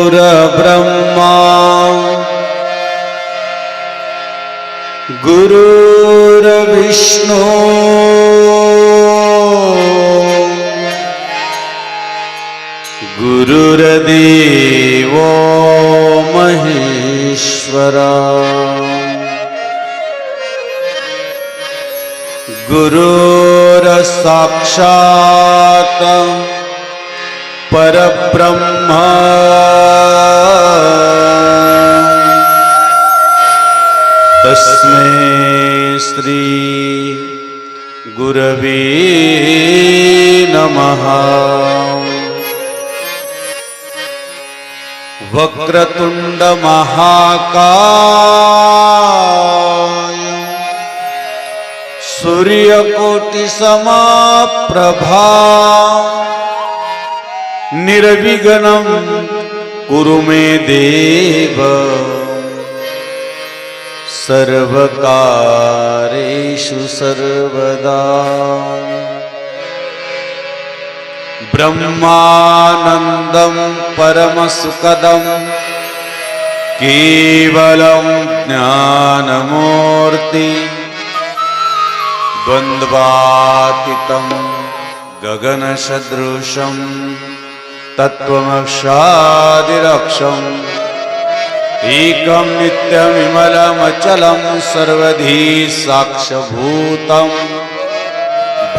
गुरुर्ब्रह्मा गुरुर्विष्णू गुरुर्देवो ईश्वरा गुरुरसाक्षात् परब्रह्म। तस्मै श्री गुरवे नमः। वक्रतुण्ड महाकाय। सूर्यकोटिसमाप्रभा निर्विघ्नं कुरु मे देव। सर्वकारेषु सर्वदा। ब्रह्मानन्दं परमसुखदं केवलं ज्ञानमूर्ति द्वन्द्वातितं गगनसदृशं तत्त्वमक्षादिरक्षम् एकं नित्यविमलमचलं सर्वधी साक्षभूतं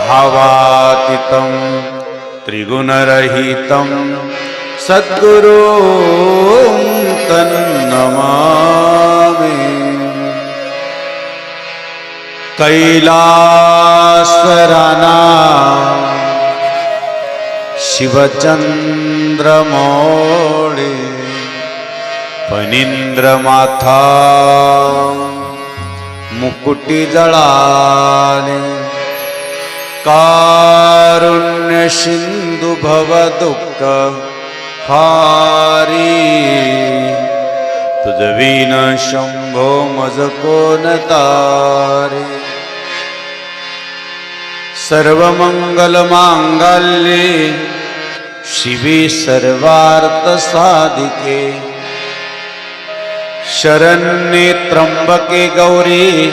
भावातितम् त्रिगुणरहितं सद्गुरो तन्नमामि। कैलासराना शिवचन्द्रमौळे फणीन्द्रमाथा मुकुटी जळाले कारुण्य भव दुख हारी। तुझ विन शंभो मज कोण तारे। सर्वमंगल मांगल्ये शिवे सर्वार्थ साधिके। शरण्ये त्र्यंबके गौरी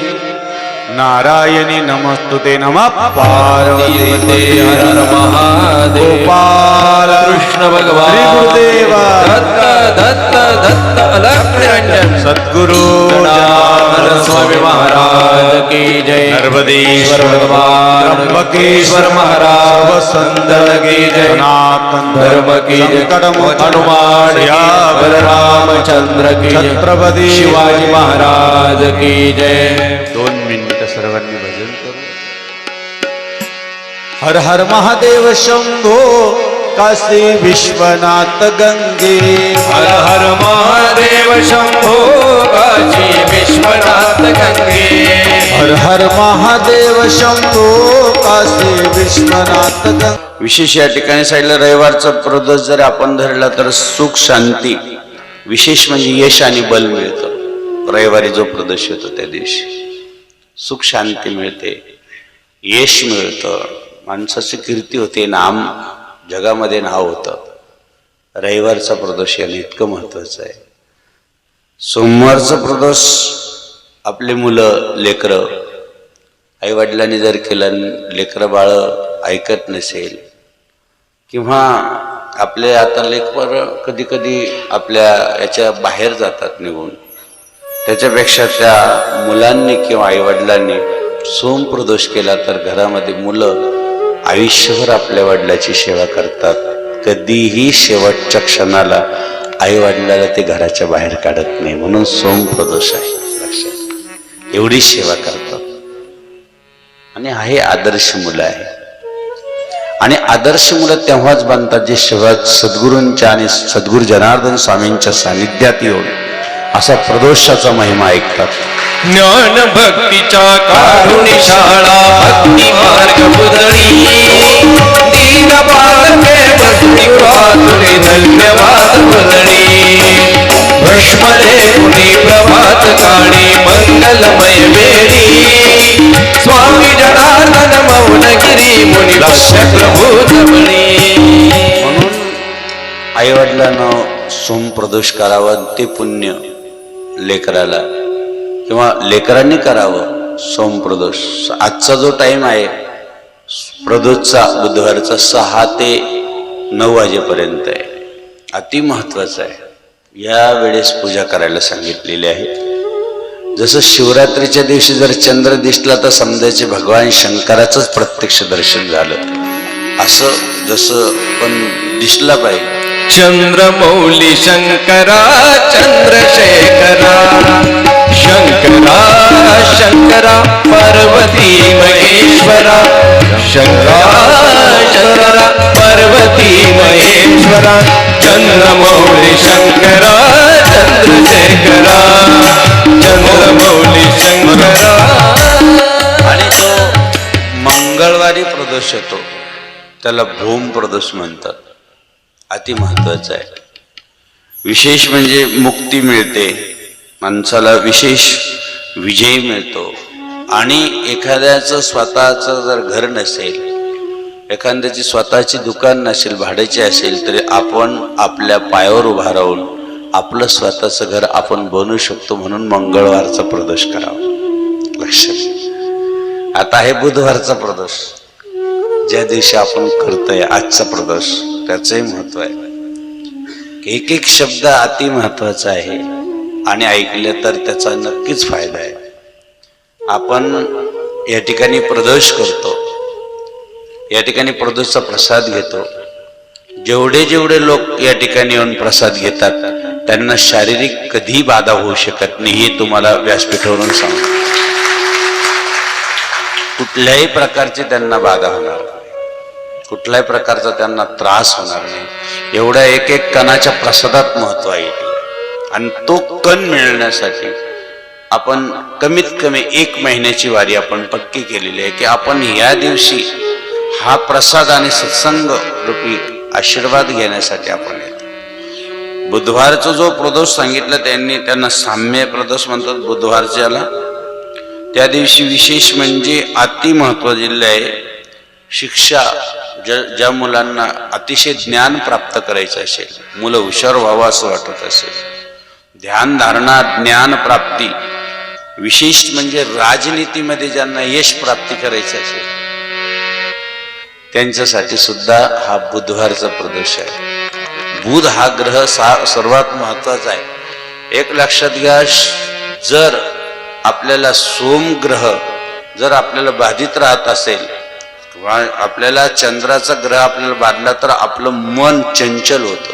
नारायणी नमस्तुते नमः पार्वती ते हर हर महादेव गोपाल कृष्ण भगवान श्री गुरुदेवा दत्त दत्त दत्त अलग निरंजन सद्गुरु जनार्दन स्वामी महाराज की जय नर्मदेश्वर भगवान त्र्यंबकेश्वर महाराज वसंतन की जय सनातन धर्म की जय हनुमान की जय, रामचंद्र की मिनिट सर्वांनी भजन करू. हर हर महादेव शंभो काशी विश्वनाथ गंगे? हर हर महादेव शंभो काशी विश्वनाथ गंगे? हर हर महादेव शंभो काशी विश्वनाथ गंगे? विशेष या ठिकाणी सांगितलं रविवारचा प्रदोष जर आपण धरला तर सुख शांती विशेष म्हणजे यश आणि बल मिळतं. रविवारी जो प्रदोष येतो त्या दिवशी. सुख शांती मिळते. यश मिळतं. माणसाची कीर्ती होते नाम जगामध्ये नाव होतं. रविवारचं प्रदोष इतकं महत्त्वाचं आहे. सोमवारचं प्रदोष आपले मुलं लेकरं आईवडिलांनी जर केलं लेकरं बाळं ऐकत नसेल किंवा आपले आता लेकर कधी कधी आपल्या याच्या बाहेर जातात निघून त्याच्यापेक्षा त्या मुलांनी किंवा आईवडिलांनी सोमप्रदोष केला तर घरामध्ये मुलं आयुष्यभर आपल्या वडिलाची सेवा करतात. कधीही शेवटच्या क्षणाला आईवडिलाला ते घराच्या बाहेर काढत नाही. म्हणून सोमप्रदोष आहे. लक्षात एवढी सेवा करतात. आणि आहे आदर्श मुलं आहे. आणि आदर्श मुलं तेव्हाच बनतात जे शिवा सद्गुरूंच्या आणि सद्गुरू जनार्दन स्वामींच्या सानिध्यात येऊन असा प्रदोषाचा महिमा ऐकतात. ज्ञान भक्तीच्या कारुणी शाळा भक्ती मार्ग पुतळी दीन बालके भक्ती पातळी धन्यवाद पुतळी सुष्मले मुनी प्रभात काळी मंगलमय वेळी स्वामी जनार्दन मौनगिरी मुनी लक्ष प्रभूत म्हणी म्हणून आई वडिलांना सोमप्रदोष करावं ते पुण्य. लेकराला. किंवा लेकरांनी करावं. सोमप्रदोष. आजचा जो टाईम आहे प्रदोषचा बुधवारचा सहा ते नऊ वाजेपर्यंत आहे. अति महत्वाचं आहे. या वेळेस पूजा करायला सांगितलेली आहे. जसं शिवरात्रीच्या दिवशी जर चंद्र दिसला तर समजायचे भगवान शंकराचंच प्रत्यक्ष दर्शन झालं. असं जसं पण दिसला पाहिजे चंद्रमौली शंकरा चंद्रशेखरा। शंकरा शंकरा पार्वती महेश्वरा। शंकरा शंकरा पार्वती महेश्वरा। चंद्रमौली शंकरा चंद्रशेखरा। चंद्रमौली शंकरा। आणि तो मंगळवारी प्रदोष येतो त्याला भूम प्रदोष म्हणतात. अति महत्वाचं आहे. विशेष म्हणजे मुक्ती मिळते माणसाला विशेष विजय मिळतो. आणि एखाद्याचं स्वतःचं जर घर नसेल एखाद्याची स्वतःची दुकान नसेल भाड्याची असेल तरी आपण आपल्या पायावर उभा राहून आपलं स्वतःचं घर आपण बनवू शकतो म्हणून मंगळवारचा प्रदोष करावा. लक्षात आता आहे बुधवारचा प्रदोष. ज्या दिवशी आपण करतोय आजचा प्रदोष त्याचंही महत्त्व आहे. एक एक शब्द अति महत्त्वाचा आहे आणि ऐकले तर त्याचा नक्कीच फायदा आहे. आपण या ठिकाणी प्रदोष करतो. या ठिकाणी प्रदोषचा प्रसाद घेतो. जेवढे जेवढे लोक या ठिकाणी येऊन प्रसाद घेतात त्यांना शारीरिक कधी बाधा होऊ शकत नाही हे तुम्हाला व्यासपीठावरून सांगतो. कुठल्याही प्रकारची त्यांना बाधा होणार कुठल्याही प्रकारचा त्यांना त्रास होणार नाही. एवढ्या एक एक कणाच्या प्रसादात महत्त्व आहे आणि तो कण मिळण्यासाठी आपण कमीत कमी एक महिन्याची वारी आपण पक्की केलेली आहे की आपण या दिवशी हा प्रसाद आणि सत्संग रूपी आशीर्वाद घेण्यासाठी आपण येतो. बुधवारचा जो प्रदोष सांगितला त्यांनी त्यांना साम्य प्रदोष म्हणतात बुधवारच्याला त्या दिवशी विशेष म्हणजे अति महत्त्व दिले आहे शिक्षा ज्या ज्या मुलांना अतिशय ज्ञान प्राप्त करायचं असेल मुलं हुशार व्हावं असं वाटत असेल ध्यानधारणा ज्ञान प्राप्ती विशेष म्हणजे राजनीतीमध्ये ज्यांना यश प्राप्ती करायचं असेल त्यांच्यासाठी सुद्धा हा बुधवारचा प्रदेश आहे. बुध हा ग्रह सा सर्वात महत्त्वाचा आहे. एक लक्षात घ्या जर आपल्याला सोम ग्रह जर आपल्याला बाधित राहत असेल आपल्याला चंद्राचा ग्रह आपल्याला बांधला तर आपलं मन चंचल होतं.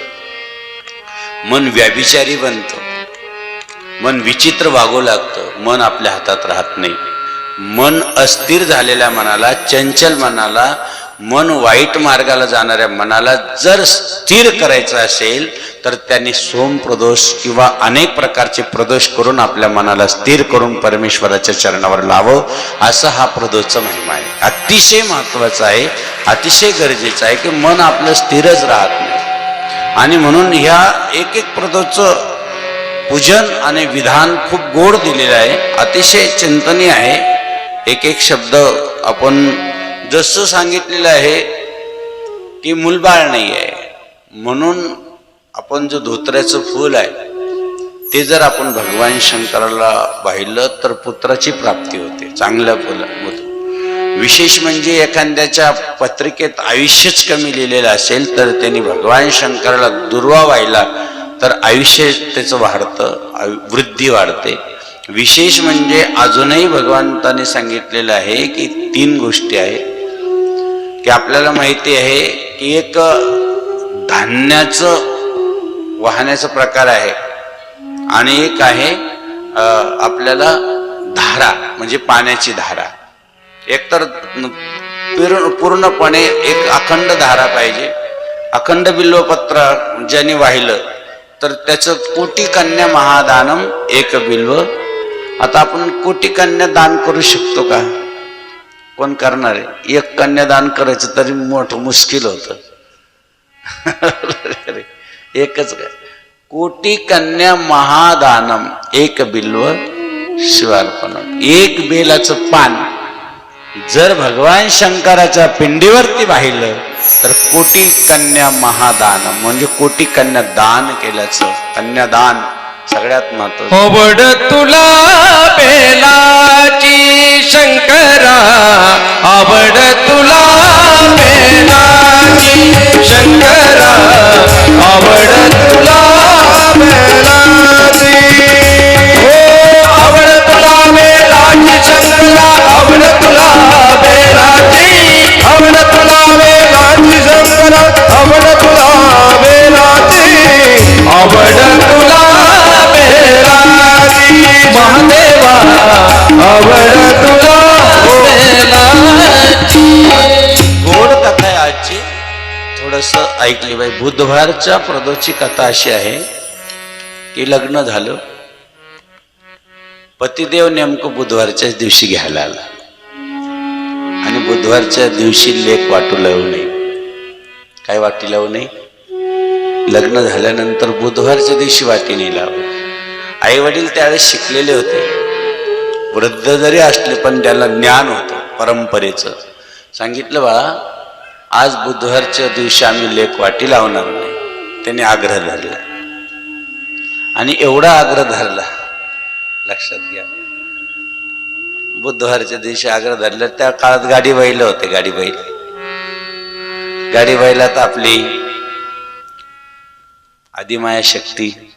मन व्याभिचारी बनतं. मन विचित्र वागू लागतं. मन आपल्या हातात राहत नाही. मन अस्थिर झालेल्या मनाला चंचल मनाला मन वाईट मार्गाला जाणाऱ्या मनाला जर स्थिर करायचं असेल तर त्यांनी सोम प्रदोष किंवा अनेक प्रकारचे प्रदोष करून आपल्या मनाला स्थिर करून परमेश्वराच्या चरणावर लावं असं हा प्रदोषचा महिमा आहे. अतिशय महत्त्वाचा आहे अतिशय गरजेचं आहे की मन आपलं स्थिरच राहत नाही. आणि म्हणून ह्या एक एक प्रदोषचं पूजन आणि विधान खूप गोड दिलेलं आहे अतिशय चिंतनीय आहे. एक एक शब्द आपण जसं सांगितलेलं आहे की मूलबाळ नाही आहे म्हणून आपण जो धोत्र्याचं फूल आहे ते जर आपण भगवान शंकराला पाहिलं तर पुत्राची प्राप्ती होते. चांगल्या फुला विशेष म्हणजे एखाद्याच्या पत्रिकेत आयुष्यच कमी लिहिलेलं असेल तर त्यांनी भगवान शंकराला दुर्वा व्हायला तर आयुष्य त्याचं वाढतं आयु- वृद्धी वाढते. विशेष म्हणजे अजूनही भगवंताने सांगितलेलं आहे की तीन गोष्टी आहे की आपल्याला माहिती आहे की एक धान्याचं वाहण्याचा प्रकार आहे. आणि एक आहे आपल्याला धारा म्हणजे पाण्याची धारा. एकतर पूर्ण पूर्णपणे एक अखंड धारा पाहिजे. अखंड बिल्वपत्र ज्याने वाहिलं तर त्याचं कोटी कन्या महादानम एक बिल्व. आता आपण कोटी कन्या दान करू शकतो का? कोण करणार आहे? एक कन्यादान करायचं तरी मोठं मुश्किल होतं. एकच काय? कोटी कन्या महादानम एक बिल्व शिवार्पण एक बेलाचं पान. जर भगवान शंकराच्या पिंडीवरती वाहिलं तर कोटी कन्या महादान म्हणजे कोटी कन्या दान केल्याचं. कन्यादान सगळ्यात महत्त्व हो तुला बेलाची शंकरा, आवड तुला बेलाची शंकरा, आवड तुला बेलाची हो आवड तुला बेलाची शंकरा, आवड तुला बेलाची आवड तुला बेलाची शंकरा, आवड तुला बेलाची आवड तुला बेलाची महादेवा, आवड ऐकली बाई. बुधवारच्या प्रदोची कथा अशी आहे की लग्न झालं. पतिदेव नेमकं बुधवारच्याच दिवशी घ्यायला आला. आणि बुधवारच्या दिवशी लेख वाटू लावू नये. काय वाटी लावू नये? लग्न झाल्यानंतर बुधवारच्या दिवशी वाटी नाही लावू आई वडील त्यावेळेस शिकलेले होते. वृद्ध जरी असले पण त्याला ज्ञान होतं परंपरेचं. सांगितलं बाळा आज बुधवारच्या दिवशी आम्ही लेख वाटी लावणार नाही. त्याने आग्रह धरला. आणि एवढा आग्रह धरला लक्षात घ्या. बुधवारच्या दिवशी आग्रह धरला त्या काळात गाडी बैल होते गाडी बैल. गाडी बैलात आपली आदिमाया शक्ती.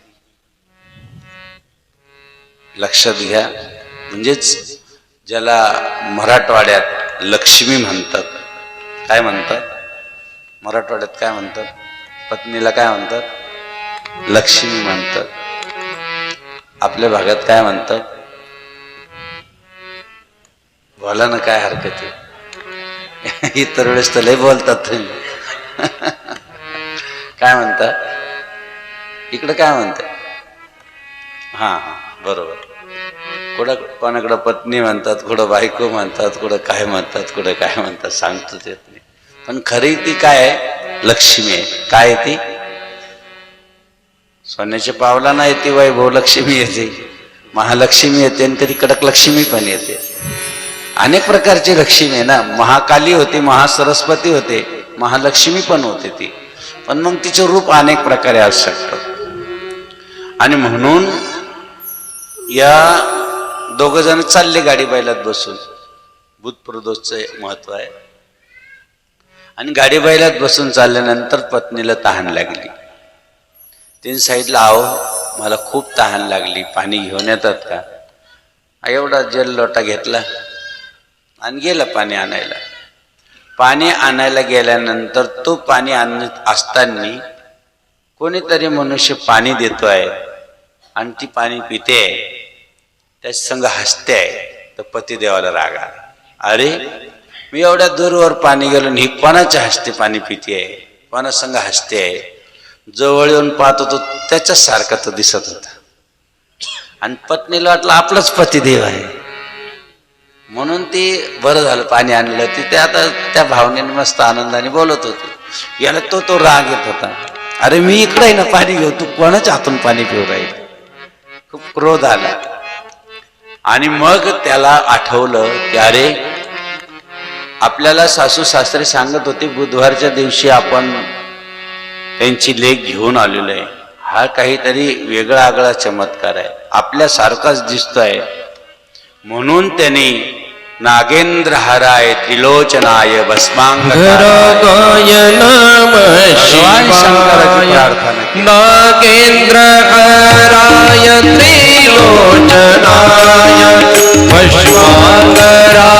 लक्षात घ्या. म्हणजेच ज्याला मराठवाड्यात लक्ष्मी म्हणतात काय म्हणतात? मराठवाड्यात काय म्हणतात? पत्नीला काय म्हणतात? लक्ष्मी म्हणतात. आपल्या भागात काय म्हणतात? बोला ना काय हरकत आहे? इतर वेळेस तर लय बोलतात तुम्ही. काय म्हणतात इकडं काय म्हणतात हा हा बरोबर. कुठं कोणाकडं पत्नी म्हणतात कुठं बायको म्हणतात कुठं काय म्हणतात कुठं काय म्हणतात सांगतोच येत नाही. पण खरी ती काय आहे? लक्ष्मी आहे. काय आहे ती? सोन्याच्या पावला नाही ती वैभव लक्ष्मी येते. महालक्ष्मी येते आणि कधी कडक लक्ष्मी पण येते. अनेक प्रकारची लक्ष्मी आहे ना. महाकाली होती महासरस्वती होते महालक्ष्मी पण होते ती. पण मग तिचे रूप अनेक प्रकारे असू शकतात आणि म्हणून या दोघ जण चालले गाडी बैलात बसून. भूतप्रदोषचं महत्त्व आहे. आणि गाडी बैलात बसून चालल्यानंतर पत्नीला तहान लागली. तीन साईडला आहो मला खूप तहान लागली. पाणी घेऊन येतात का? एवढा जल लोटा घेतला. आणि गेला पाणी आणायला. पाणी आणायला गेल्यानंतर तो पाणी आणत असताना कोणीतरी मनुष्य पाणी देतो आहे आणि ती पाणी पिते. त्या संघ हसते आहे. तर पतिदेवाला राग आला. अरे मी एवढ्या दूरवर पाणी गेलो आणि ही कोणाच्या हस्ते पाणी पिते आहे? कोणा संघ हसते आहे? जवळ येऊन पाहत होतो त्याच्यासारखा तो दिसत होता. आणि पत्नीला वाटलं आपलाच पतिदेव आहे. म्हणून ती बरं झालं पाणी आणलं. ती ते आता त्या भावनेने मस्त आनंदाने बोलत होती. याला तो तो राग येत होता. अरे मी इकडे आहे ना पाणी घेऊ. तू कोणाच्या हातून पाणी पिऊ राहील? खूप क्रोध आला. आणि मग त्याला आठवलं की अरे आपल्याला सासू सासरे सांगत होते बुधवारच्या दिवशी आपण त्यांची लेख घेऊन आलेलो आहे. हा काहीतरी वेगळा आगळा चमत्कार आहे. आपल्यासारखाच दिसतोय. म्हणून त्यांनी नागेंद्र हराय त्रिलोचनाय भस्मांग गाय नम भगवान शंकराची शिवाय प्रार्थना केली. नागेंद्र हराय त्रिलोचनाय भस्मांगराय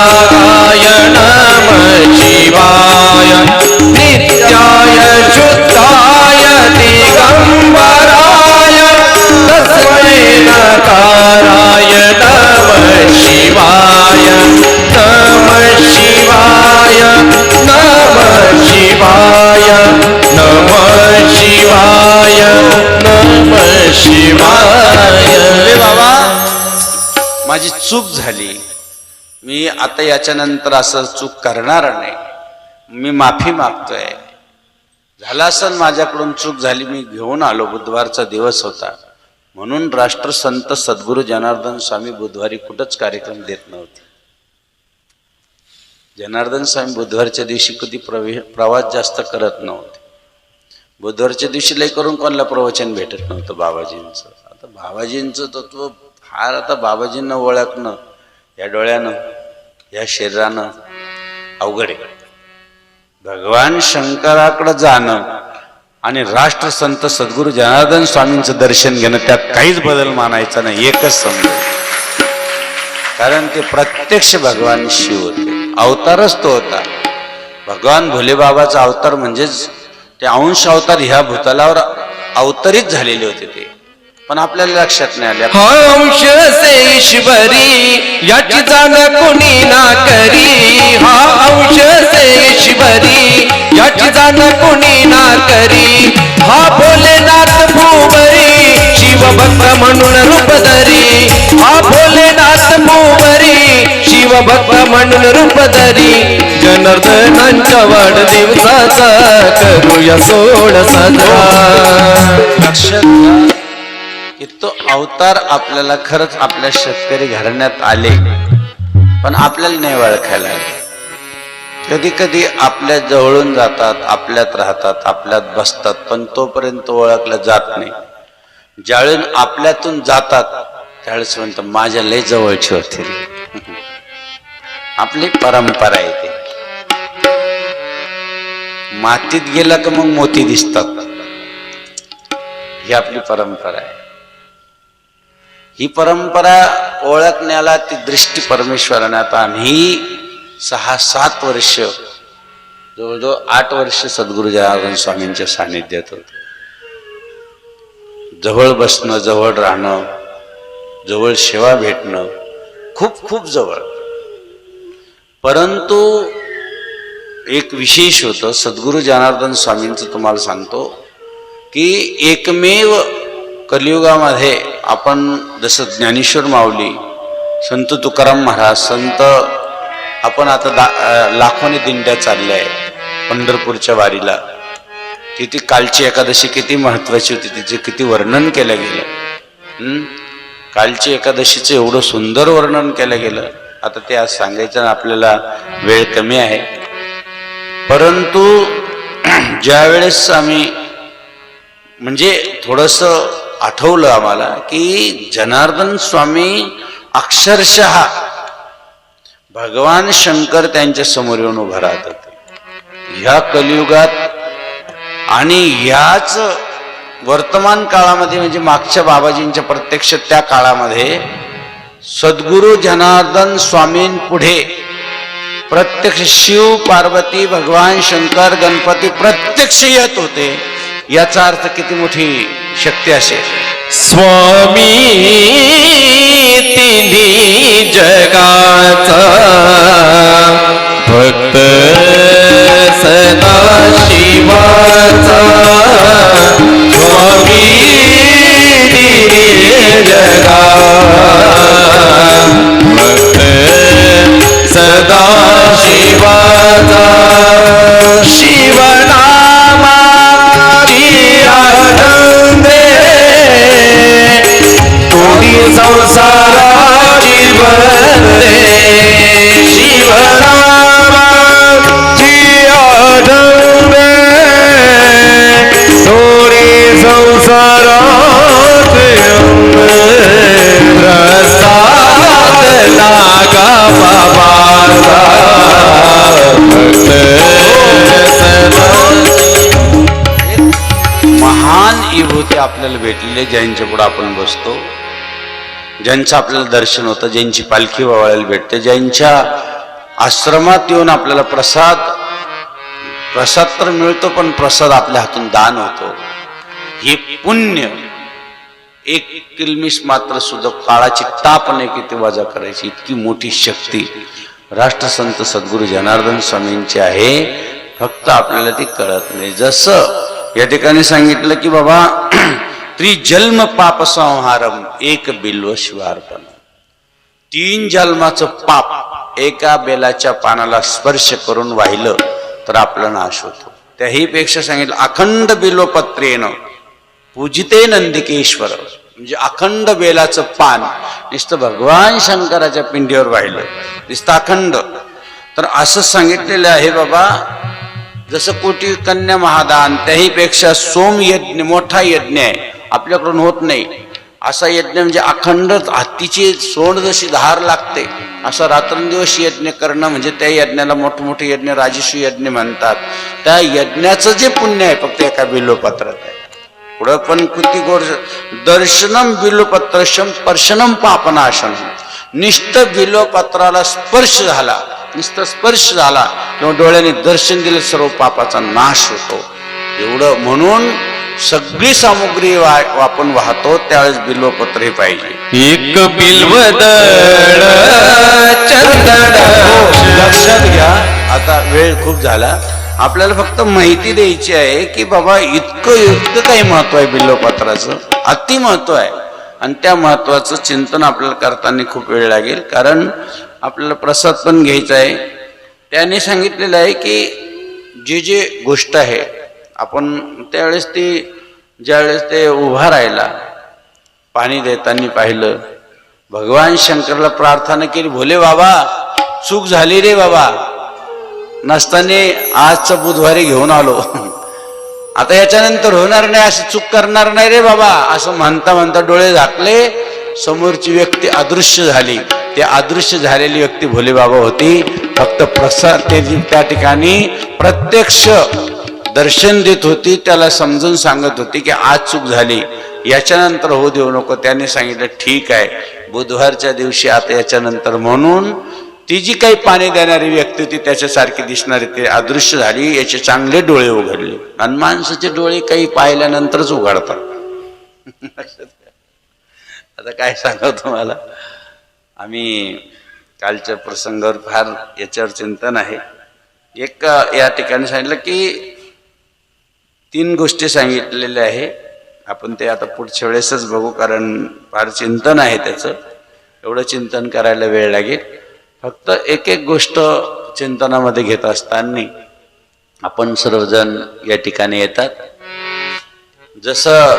तस्मै नकाराय नम शिवाय नम शिवाय नम शिवाय नम शिवाय नम शिवाय अरे बाबा माझी चूक झाली. मी आता याच्यानंतर असं चूक करणार नाही. मी माफी मागतोय. झाला असं माझ्याकडून चूक झाली मी घेऊन आलो. बुधवारचा दिवस होता. म्हणून राष्ट्रसंत सद्गुरू जनार्दन स्वामी बुधवारी कुठंच कार्यक्रम देत नव्हते. जनार्दन स्वामी बुधवारच्या दिवशी कधी प्रवे प्रवास जास्त करत नव्हते. बुधवारच्या दिवशी लय करून कोणाला प्रवचन भेटत नव्हतं बाबाजींचं. आता बाबाजींचं तत्व फार आता बाबाजींना ओळखणं या डोळ्यानं या शरीरानं अवघड आहे. भगवान शंकराकडं जाणं आणि राष्ट्रसंत सद्गुरू जनार्दन स्वामींचं दर्शन घेणं त्यात काहीच बदल मानायचा नाही एकच समज कारण ते प्रत्यक्ष भगवान शिव होते. अवतारच तो होता. भगवान भोलेबाबाचा अवतार म्हणजेच ते अंश अवतार ह्या भूतलावर अवतरित झालेले होते ते. पण आपल्याला लक्षात नाही आले. हा अंश से ईश्वरी याची जाण कोणी ना करी. हा अंश से ईश्वरी याची जाण कोणी ना करी. हा भोलेनाथ भूवरी शिवभक्त म्हणून रूप धरी. हा भोलेनाथ भूवरी शिवभक्त म्हणून रूप धरी. जनार्दनांच्या वाढदिवसाचा करूया सोड साजरा. लक्षात की तो अवतार आपल्याला खरंच आपल्या शेतकरी घराण्यात आले पण आपल्याला नाही ओळखायला आले. कधी कधी आपल्या जवळून जातात आपल्यात राहतात आपल्यात बसतात पण तोपर्यंत ओळखलं जात नाही. ज्यावेळी आपल्यातून जातात त्यावेळेस म्हणतो माझ्या लय जवळची होती आपली परंपरा आहे ते. मातीत गेला का मग मोती दिसतात. ही आपली परंपरा आहे. ही परंपरा ओळखण्याला ती दृष्टी परमेश्वराने आता आम्ही सहा सात वर्ष जवळजवळ आठ वर्ष सद्गुरू जनार्दन स्वामींच्या सानिध्यात होतो. जवळ बसणं जवळ राहणं जवळ सेवा भेटणं खूप खूप जवळ. परंतु एक विशेष होतं सद्गुरू जनार्दन स्वामींचं तुम्हाला सांगतो की एकमेव कलियुगामध्ये आपण जसं ज्ञानेश्वर माऊली संत तुकाराम महाराज संत आपण आता दा लाखोनी दिंड्या चालल्या आहे पंढरपूरच्या वारीला. तिथे कालची एकादशी किती महत्त्वाची होती तिचे किती वर्णन केलं गेलं. कालची एकादशीचं एवढं सुंदर वर्णन केलं गेलं. आता ते आज सांगायचं आपल्याला वेळ कमी आहे. परंतु ज्यावेळेस आम्ही म्हणजे थोडंसं आठवलं आम्हाला की जनार्दन स्वामी अक्षरशः भगवान शंकर त्यांच्यासमोर येऊन उभं राहत होते. ह्या कलियुगात आणि याच वर्तमान काळामध्ये म्हणजे मागच्या बाबाजींच्या प्रत्यक्ष त्या काळामध्ये सद्गुरू जनार्दन स्वामींपुढे प्रत्यक्ष शिव पार्वती भगवान शंकर गणपती प्रत्यक्ष येत होते. याचा अर्थ किती मोठी शक्ती असेल. स्वामी तिन्ही जगाचा भक्त सदा शिवाचा. स्वामी तिन्ही जगा भक्त सदा शिवाचा. शिवना तोडी संसाराची बंदे शिवनामाची आनंदे तोडी संसाराचे प्रसाद लागा बाबाचा भक्त सदा महान विभूती आपल्याला भेटलेले ज्यांच्या पुढे आपण बसतो. ज्यांचं आपल्याला दर्शन होतं ज्यांची पालखी वळायला भेटते ज्यांच्या आश्रमात येऊन आपल्याला प्रसाद प्रसाद तर मिळतो पण प्रसाद आपल्या हातून दान होतो. हे पुण्य एक किलमिश मात्र सुद्धा काळाची ताप नाही किती वजा करायची इतकी मोठी शक्ती. राष्ट्रसंत सद्गुरू जनार्दन स्वामींची आहे फक्त आपल्याला ती कळत नाही. जसं या ठिकाणी सांगितलं की बाबा त्रिजन्म पाप संहारम एक बिल्व शिवार्पण. तीन जन्माचं पाप एका बेलाच्या पानाला स्पर्श करून वाहिलं तर आपला नाश होतो. त्याही पेक्षा सांगितलं अखंड बिलोपत्रेनं पूजिते नंदिकेश्वर. म्हणजे अखंड बेलाचं पान नुसतं भगवान शंकराच्या पिंडीवर वाहिलं. नुसतं अखंड. तर असं सांगितलेलं आहे बाबा जसं कोटी कन्या महादान त्याही पेक्षा सोम यज्ञ मोठा यज्ञ आहे. आपल्याकडून होत नाही. असा यज्ञ म्हणजे अखंड हत्तीची सोंड जशी धार लागते असा रात्रंदिवस यज्ञ करणं म्हणजे त्या यज्ञाला मोठमोठे यज्ञ राजस्वी यज्ञ म्हणतात. त्या यज्ञाचं जे पुण्य आहे फक्त एका बिलोपत्रात आहे. पुढं पण कृती गोड दर्शनम बिलोपत्रशम स्पर्शनम पापनाशन. निष्ठ बिलोपत्राला स्पर्श झाला नुसतं स्पर्श झाला किंवा डोळ्याने दर्शन दिलं सर्व पापाचा नाश होतो. एवढं म्हणून सगळी सामुग्री आपण वाहतो त्यावेळेस बिल्वपत्र हे पाहिजे. एक बिल्वदळ चंदन लक्षात घ्या आता वेळ खूप झाला. आपल्याला फक्त माहिती द्यायची आहे की बाबा इतकं इतकं काही महत्त्व आहे बिल्वपत्राचं अति महत्त्व आहे. आणि त्या महत्वाचं चिंतन आपल्याला करताना खूप वेळ लागेल. कारण आपल्याला प्रसाद पण घ्यायचा आहे. त्याने सांगितलेलं आहे की जे जे गोष्ट आहे आपण त्यावेळेस ती ज्यावेळेस ते उभा राहिला पाणी देताना पाहिलं भगवान शंकरला प्रार्थना केली भोले बाबा चूक झाली रे बाबा. नसताना आजचं बुधवारी घेऊन आलो. आता याच्यानंतर होणार नाही असं चूक करणार नाही रे बाबा असं म्हणता म्हणता डोळे झाकले समोरची व्यक्ती अदृश्य झाली. ते अदृश्य झालेली व्यक्ती भोले बाबा होती. फक्त प्रसाद ते त्या ठिकाणी प्रत्यक्ष दर्शन देत होती त्याला समजून सांगत होती की आज चूक झाली. याच्यानंतर होऊ देऊ नको त्याने सांगितलं ठीक आहे. बुधवारच्या दिवशी आता याच्यानंतर म्हणून ती जी काही पाणी देणारी व्यक्ती होती त्याच्यासारखी दिसणारी ती अदृश्य झाली याचे चांगले डोळे उघडले. आणि माणसाचे डोळे काही पाहिल्यानंतरच उघडतात. आता काय सांगा तुम्हाला? आम्ही कालच्या प्रसंगावर फार याच्यावर चिंतन आहे. एक या ठिकाणी सांगितलं की तीन गोष्टी सांगितलेल्या आहे. आपण ते आता पुढच्या वेळेसच बघू कारण फार चिंतन आहे त्याचं. एवढं चिंतन करायला वेळ लागेल. फक्त एक एक गोष्ट चिंतनामध्ये घेत असताना आपण सर्वजण या ठिकाणी येतात. जसं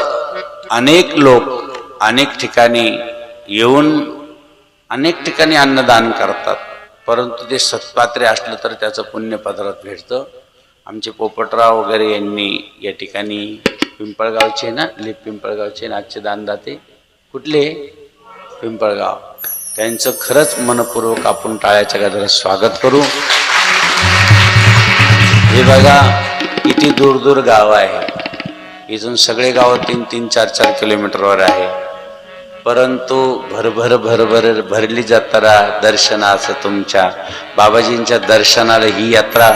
अनेक लोक अनेक ठिकाणी येऊन अनेक ठिकाणी अन्नदान करतात परंतु ते सत्पात्रे असलं तर त्याचं पुण्य पदरात भेटतं. आमचे पोपटराव वगैरे यांनी या ठिकाणी पिंपळगावचे ना लिप पिंपळगावचे नागचे दानदाते कुठले? पिंपळगाव. त्यांचं खरंच मनपूर्वक आपण टाळ्याच्या गजरात स्वागत करू. हे बघा किती दूर दूर गाव आहे. इथून सगळे गाव तीन तीन चार चार किलोमीटरवर आहे. परंतु भरभर भरभर भरली जातारा दर्शनाचं तुमच्या बाबाजींच्या दर्शनाला ही यात्रा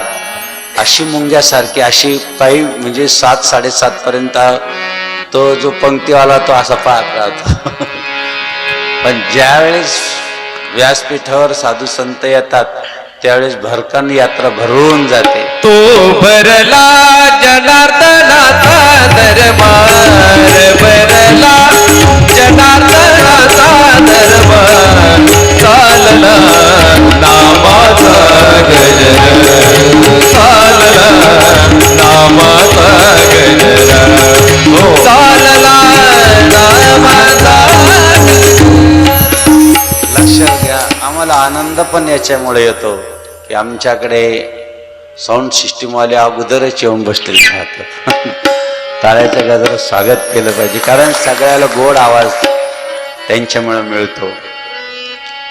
अशी मुंग्यासारखी अशी काही म्हणजे सात साडेसात पर्यंत तो जो पंक्तीवाला तो असा पाहत राहतो. पण ज्यावेळेस व्यासपीठावर साधू संत येतात त्यावेळेस भरकन यात्रा भरून जाते. तो भरला जनार्दनाचा दरबार भरला जनार्दनाचा दरबार चालला नामाचा गजर. लक्षात घ्या आम्हाला आनंद पण याच्यामुळे येतो की आमच्याकडे साऊंड सिस्टीमवाले अगोदरच येऊन बसलेले राहतात टाळ्याच्या गजरात स्वागत केलं पाहिजे कारण सगळ्याला गोड आवाज त्यांच्यामुळे मिळतो.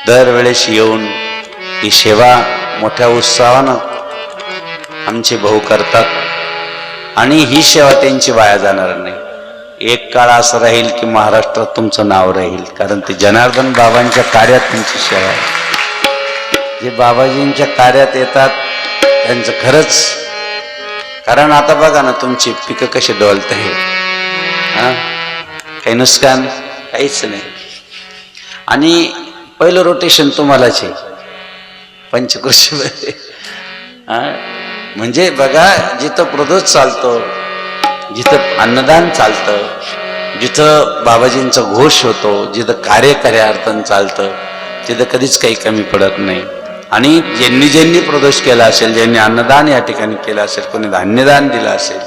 दरवेळेस येऊन ही सेवा मोठ्या उत्साहानं आमचे भाऊ करतात. आणि ही सेवा त्यांची वाया जाणार नाही. एक काळ असं राहील की महाराष्ट्रात तुमचं नाव राहील. कारण ते जनार्दन बाबांच्या कार्यात तुमची सेवा आहे. जे बाबाजींच्या कार्यात येतात त्यांचं खरंच कारण आता बघा ना तुमची पिकं कशी डोलत आहे काही नुकसान काहीच नाही. आणि पहिलं रोटेशन तुम्हालाच आहे. पंचकृषीमध्ये हा? म्हणजे बघा जिथं प्रदोष चालतो जिथं अन्नदान चालतं जिथं बाबाजींचा घोष होतो जिथं कार्य कार्यार्थन चालतं तिथं कधीच काही कमी पडत नाही. आणि ज्यांनी ज्यांनी प्रदोष केला असेल ज्यांनी अन्नदान या ठिकाणी केलं असेल कोणी धान्यदान दिलं असेल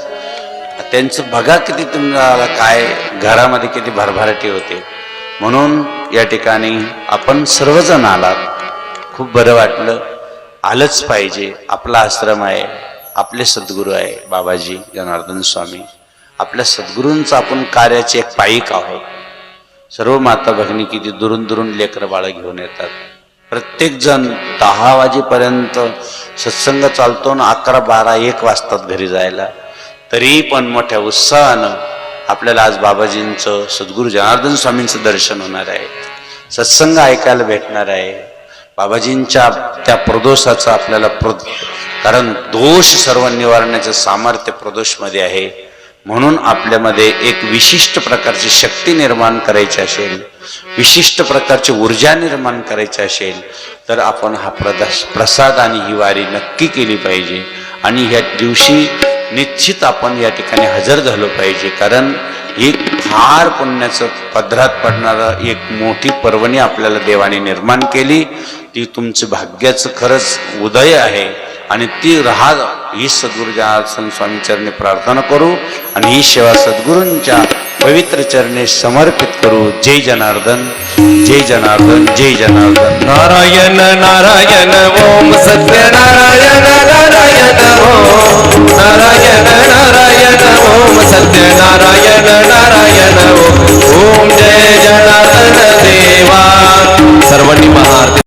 त्यांचं बघा किती तुम्हाला काय घरामध्ये किती भरभराटी होते. म्हणून या ठिकाणी आपण सर्वजण आलात. खूप बरं वाटलं. आलंच पाहिजे. आपला आश्रम आहे. आपले सद्गुरू आहे. बाबाजी जनार्दन स्वामी. आपल्या सद्गुरूंचं आपण कार्याचे एक पायिक आहोत. सर्व माता भगिनी किती दुरून दुरून लेकरं बाळं घेऊन येतात. प्रत्येक जण दहा वाजेपर्यंत सत्संग चालतो ना अकरा बारा एक वाजतात घरी जायला. तरी पण मोठ्या उत्साहानं आपल्याला आज बाबाजींचं सद्गुरू जनार्दन स्वामींचं दर्शन होणार आहे. सत्संग ऐकायला भेटणार आहे. बाबाजींच्या त्या प्रदोषाचं आपल्याला प्र कारण दोष सर्व निवारण्याचं सामर्थ्य प्रदोषमध्ये आहे. म्हणून आपल्यामध्ये एक विशिष्ट प्रकारची शक्ती निर्माण करायची असेल विशिष्ट प्रकारची ऊर्जा निर्माण करायची असेल तर आपण हा प्रदास प्रसाद आणि ही वारी नक्की केली पाहिजे. आणि ह्या दिवशी निश्चित आपण या ठिकाणी हजर झालो पाहिजे. कारण ही फार पुण्याचं पदरात पडणारं एक मोठी पर्वणी आपल्याला देवाने निर्माण केली. ती तुमचं भाग्याचं खरंच उदय आहे. आणि ती राहा ही सद्गुरू जनार्दन स्वामी प्रार्थना करू. आणि ही सेवा सद्गुरूंच्या પવિત્ર ચરણે સમર્પિત કરું જય જનાર્દન જય જનાર્દન જય જનાર્દન નારાયણ નારાયણ ઓમ સત્યનારાયણ નારાયણ ઓમ નારાયણ નારાયણ ઓમ સત્યનારાયણ નારાયણ ઓમ જય જનાર્દન દેવા સર્વની મહાર્થ